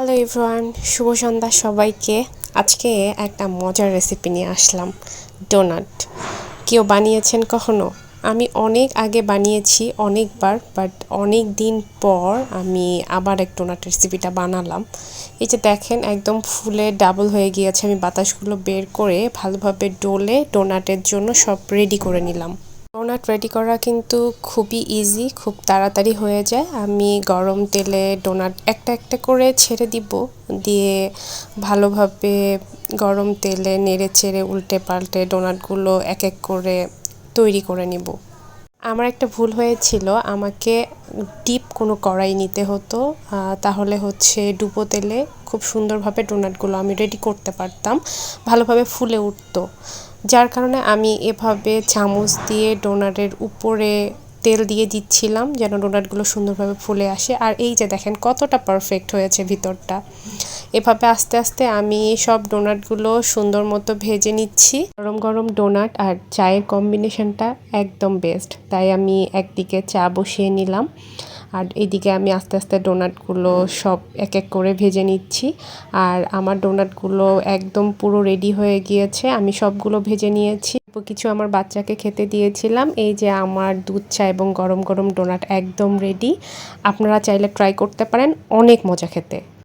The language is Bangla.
হ্যালো এভরিওয়ান শুভ সন্ধ্যা সবাইকে। আজকে একটা মজার রেসিপি নিয়ে আসলাম ডোনাট কেউ বানিয়েছেন কখনো? আমি অনেক আগে বানিয়েছি, অনেকবার বাট অনেক দিন পর আমি আবার এক ডোনাট রেসিপিটা বানালাম। এই যে দেখেন, একদম ফুলে ডাবল হয়ে গিয়েছে। আমি বাতাসগুলো বের করে ভালোভাবে ডোলে ডোনাটের জন্য সব রেডি করে নিলাম। ডোনাট রেডি করা কিন্তু খুবই ইজি খুব তাড়াতাড়ি হয়ে যায়। আমি গরম তেলে ডোনাট একটা একটা করে ছেড়ে দিব, দিয়ে ভালোভাবে গরম তেলে নেড়ে চেড়ে উল্টে পাল্টে ডোনাটগুলো এক এক করে তৈরি করে নিব। আমার একটা ভুল হয়েছিল, আমাকে ডিপ কোনো কড়াই নিতে হতো তাহলে হচ্ছে ডুবো তেলে খুব সুন্দরভাবে ডোনাটগুলো আমি রেডি করতে পারতাম, ভালোভাবে ফুলে উঠতো। যার কারণে আমি এভাবে চামচ দিয়ে ডোনাটের উপরে তেল দিয়ে দিচ্ছিলাম যেন ডোনাটগুলো সুন্দরভাবে ফুলে আসে। আর এই যে দেখেন কতটা পারফেক্ট হয়েছে ভিতরটা। এভাবে আস্তে আস্তে আমি সব ডোনাটগুলো সুন্দর মতো ভেজে নিচ্ছি। গরম গরম ডোনাট আর চায়ের কম্বিনেশনটা একদম বেস্ট তাই আমি একদিকে চা বসিয়ে নিলাম। আর এদিকে আমি আস্তে আস্তে ডোনাটগুলো সব এক এক করে ভেজে নিচ্ছি। আর আমার ডোনাটগুলো একদম পুরো রেডি হয়ে গিয়েছে। আমি সবগুলো ভেজে নিয়েছি। কিছু আমার বাচ্চাকে খেতে দিয়েছিলাম। এই যে আমার দুধ চা এবং গরম গরম ডোনাট একদম রেডি। আপনারা চাইলে ট্রাই করতে পারেন। অনেক মজা খেতে।